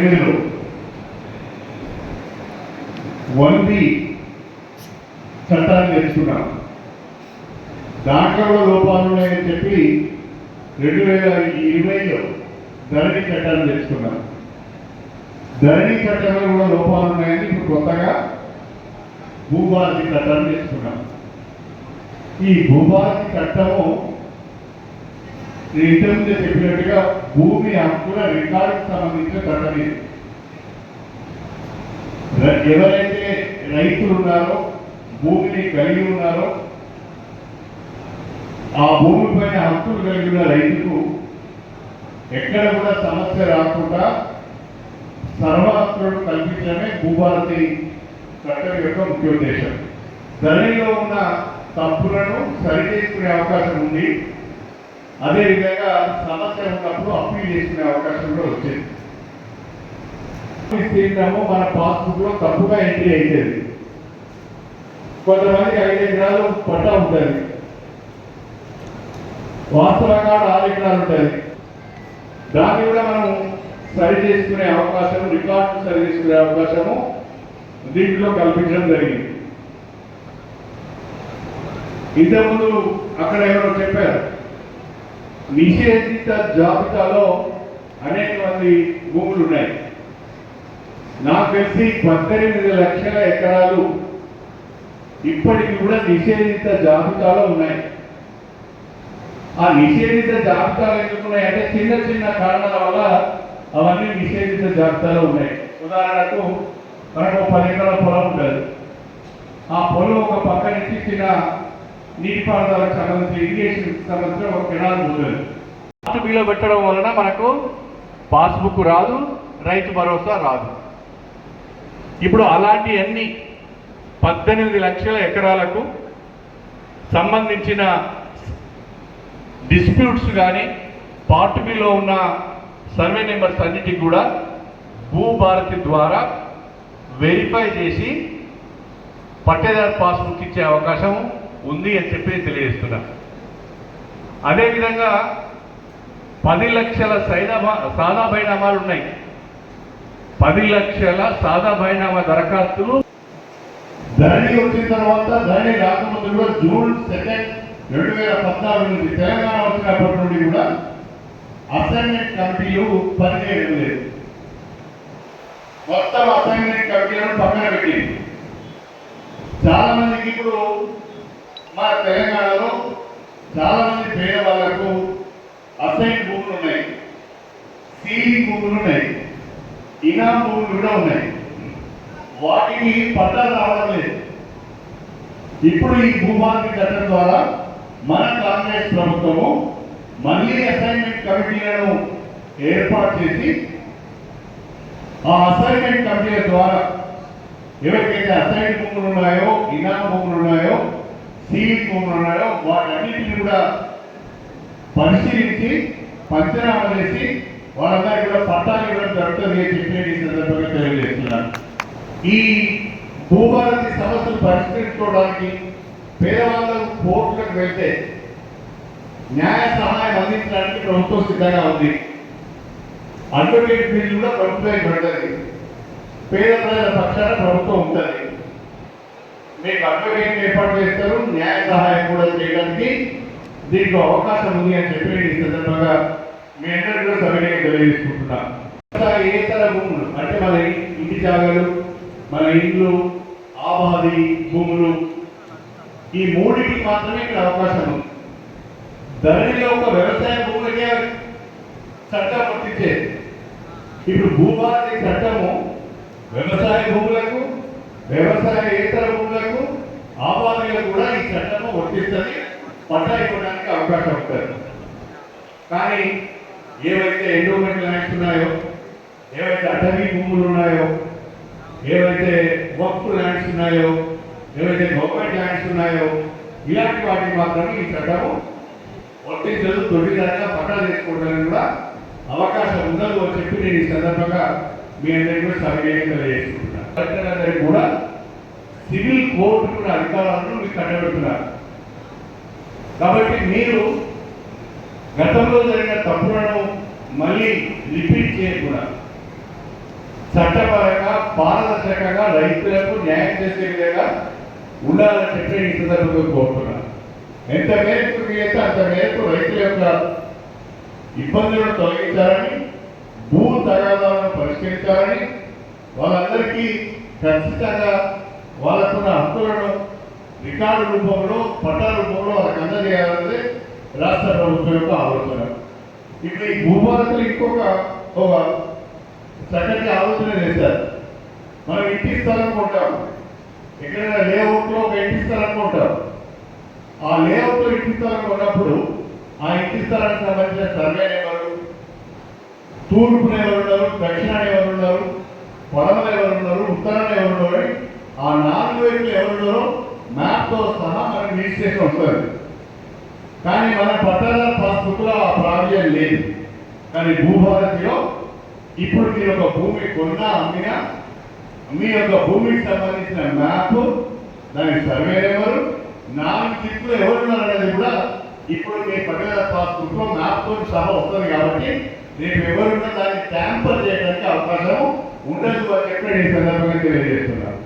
ఎనిమిదిలో. One B చట్టాన్ని తెచ్చుకున్నాం దాంట్లో లోపాలు ఉన్నాయని చెప్పి రెండు వేల ఇరవైలో ధరణి చట్టాన్ని తెచ్చుకున్నాం ధరణి చట్టంలో కూడా లోపాలు ఉన్నాయని ఇప్పుడు కొత్తగా భూభారతి చట్టాన్ని తెచ్చుకున్నాం ఈ భూభారతి చట్టము నేను ఇంతకుముందే చెప్పినట్టుగా భూమి హక్కుల రికార్డుకు సంబంధించిన చట్టం ఇది ఎవరైతే రైతులు ఉన్నారో భూమిని కలిగి ఉన్నారో ఆ భూమిపైన హక్కులు హక్కులు కలిగిన రైతుకు ఎక్కడ కూడా సమస్య రాకుండా సర్వహక్కులను కల్పించడమే భూభారతి చట్టం యొక్క ముఖ్య ఉద్దేశం. ధరణిలో ఉన్న తప్పులను సరిచేసుకునే అవకాశం ఉంది. అదేవిధంగా సమస్య ఉన్నప్పుడు అప్పీల్ చేసుకునే అవకాశం కూడా వచ్చింది. విస్తీర్ణము మన పాస్బుక్లో తప్పుగా ఎంట్రీ అయ్యేది కొంతమంది ఐదు ఎకరాలు పట్టా ఉంటుంది. వాస్తవంగా ఆరు ఎకరాలు ఉంటుంది. దాన్ని కూడా మనం సరి చేసుకునే అవకాశం రికార్డు సరి చేసుకునే అవకాశము దీంట్లో కల్పించడం జరిగింది. ఇంతకుముందు అక్కడ ఎవరో చెప్పారు నిషేధిత జాబితాలో అనేక మంది భూములు ఉన్నాయి నాకు తెలిసి పద్దెనిమిది లక్షల ఎకరాలు ఇప్పటికి కూడా నిషేధిత జాబితాలో ఉన్నాయి. ఆ నిషేధిత జాబితాలు ఎందుకు ఉన్నాయంటే చిన్న చిన్న కారణాల వల్ల అవన్నీ నిషేధిత జాబితాలో ఉన్నాయి. ఉదాహరణకు మనకు పది ఎకరాల పొలం ఉంటుంది ఆ పొలం ఒక పక్క నుంచి చిన్న నీటిపారుదలకు సంబంధించి ఇరిగేషన్ సంబంధించిన ఒక కెనాల్ ఉంటుంది ఆర్టీబీలో పెట్టడం వలన మనకు పాస్బుక్ రాదు రైతు భరోసా రాదు. ఇప్పుడు అలాంటి అన్ని పద్దెనిమిది లక్షల ఎకరాలకు సంబంధించిన డిస్ప్యూట్స్ కానీ పార్ట్ బిలో ఉన్న సర్వే నెంబర్స్ అన్నిటికి కూడా భూభారతి ద్వారా వెరిఫై చేసి పట్టేదారు పాస్బుక్ ఇచ్చే అవకాశం ఉంది అని చెప్పి తెలియజేస్తున్నా. అదేవిధంగా పది లక్షల సైనా సాదా బైనామాలు ఉన్నాయి. పది లక్షల సాదా బైనామా దరఖాస్తులు. ధరణి వచ్చిన తర్వాత ధరణి రాకముందు కూడా జూన్ సెకండ్ రెండు వేల పద్నాలుగు నుంచి తెలంగాణ వచ్చినప్పటి నుండి కూడా అసైన్మెంట్ కమిటీలు పనిచేయడం లేదు. మొత్తం అసైన్మెంట్ కమిటీలను పక్కన పెట్టింది. చాలా మందికి ఇప్పుడు మన తెలంగాణలో చాలా మంది పేద వాళ్ళకు అసైన్ భూములు ఉన్నాయి. సీలింగ్ భూములు ఉన్నాయి. ఇనాం భూములు కూడా ఉన్నాయి. వాటికి పట్టాలు రావడం లేదు. ఇప్పుడు ఈ భూభారతి చట్టం ద్వారా మన కాంగ్రెస్ ప్రభుత్వము మళ్ళీ అసైన్మెంట్ కమిటీలను ఏర్పాటు చేసి ఆ అసైన్మెంట్ కమిటీల ద్వారా ఎవరికైతే అసైన్ భూములు ఉన్నాయో ఇనాం భూములు ఉన్నాయో జీవితంలో భూములు ఉన్నాయో వాటన్నిటిని కూడా పరిశీలించి పంచనామా చేసి వాళ్ళందరికీ కూడా పట్టాలు ఇవ్వడం జరుగుతుంది అని చెప్పి నేను ఈ సందర్భంగా తెలియజేస్తున్నాను. ఈ భూభారతి సమస్యలు పరిష్కరించుకోవడానికి పేదవాళ్ళు కోర్టులకు వెళ్తే న్యాయ సహాయం అందించడానికి ప్రభుత్వం సిద్ధంగా ఉంది. అడ్వకేట్ ఫీజు కూడా ప్రభుత్వం పెడుతుంది పేద ప్రజల పక్షాన ప్రభుత్వం ఉంటుంది. మీకు అడ్వకేట్ ఏర్పాటు చేస్తారు న్యాయ సహాయం కూడా చేయడానికి దీనికి అవకాశం ఉంది అని చెప్పి ఈ సందర్భంగా మీ అందరికీ కూడా సవినయంగా తెలియజేసుకుంటున్నా. ఏతర భూములు? అంటే మన ఇంటి జాగాలు మన ఇండ్లు ఆబాది భూములు ఈ మూడింటికి మాత్రమే ఇక్కడ అవకాశం ఉంది. ధరణిలో ఒక వ్యవసాయ భూములకే చట్టం వర్తించేది. ఇప్పుడు భూభారతి చట్టము వ్యవసాయ భూములకు వ్యవసాయేతర భూములకు ఆబాదులకు కూడా ఈ చట్టము వర్తిస్తుంది పట్టా ఇవ్వడానికి అవకాశం ఉంటుంది. కానీ ఏవైతే ఎండోమెంట్ ల్యాండ్స్ ఉన్నాయో ఏవైతే అటవీ భూములు ఉన్నాయో ఏవైతే వక్ఫ్ ల్యాండ్స్ ఉన్నాయో ఏవైతే గవర్నమెంట్ ల్యాండ్స్ ఉన్నాయో ఇలాంటి వాటికి మాత్రమే ఈ చట్టము వర్తించదు తొలిదారిగా పట్టా తీసుకోవడానికి కూడా అవకాశం ఉండదు అని చెప్పి నేను ఈ సందర్భంగా మీ అందరికీ కూడా సవినయంగా తెలియజేసుకుంటున్నాను కలెక్టర్లందరికీ కూడా సివిల్ కోర్టు కూడా అధికారాలను మీకు కట్టబెడుతున్నారు కాబట్టి మీరు గతంలో జరిగిన తప్పులను మళ్ళీ రిపీట్ చేయకుండా చట్టపరంగా పారదర్శకంగా రైతులకు న్యాయం చేసే విధంగా ఉండాలని చెప్పి ఈ సందర్భంగా కోరుతున్నాను. ఎంత మేరకు వీలైతే అంత మేరకు రైతుల యొక్క ఇబ్బందులను తొలగించాలని భూ తగాదాలను పరిష్కరించాలని వాళ్ళందరికీ ఖచ్చితంగా వాళ్ళకున్న హక్కులను రికార్డు రూపంలో పట్టా రూపంలో వాళ్ళకి అందజేయాలన్నది రాష్ట్ర ప్రభుత్వం యొక్క ఆలోచన. ఇక్కడ ఈ భూభారతులు ఇంకొక ఒక చక్కటి ఆలోచన చేశారు. మనం ఇంటి స్థలం కొంటాం. ఎక్కడైనా లేఅవుట్లో ఒక ఇంటి స్థలం కొంటాం. ఆ లేఅవుట్లో ఇంటి స్థలం కొన్నప్పుడు ఆ ఇంటి స్థలానికి సంబంధించిన సర్వే నెంబరు తూర్పు ఎవరు ఉన్నారు దక్షిణాన్ని ఎవరు ఉన్నారు పడమల ఎవరు ఉన్నారు ఉత్తరాన్ని ఎవరు ఆ నాలుగు వైపులు ఎవరు మ్యాప్తో సహా మనకి రిజిస్ట్రేషన్ వస్తుంది కానీ మన పట్టాదారు పాస్బుక్లో ఆ ప్రాబ్లం లేదు. కానీ భూభారతిలో ఇప్పుడు మీరు ఒక భూమి కొన్నా అమ్మినా మీ యొక్క భూమికి సంబంధించిన మ్యాప్ దాని సర్వే నెంబరు నాలుగు దిక్కులు ఎవరున్నారనేది కూడా ఇప్పుడు మీ పట్టణ పాస్బుక్లో మ్యాప్తో సహా వస్తుంది కాబట్టి రేపు ఎవరున్నా దాన్ని ట్యాంపర్ చేయడానికి అవకాశం ఉండదు అని చెప్పి నేను ఈ సందర్భంగా తెలియజేస్తున్నాను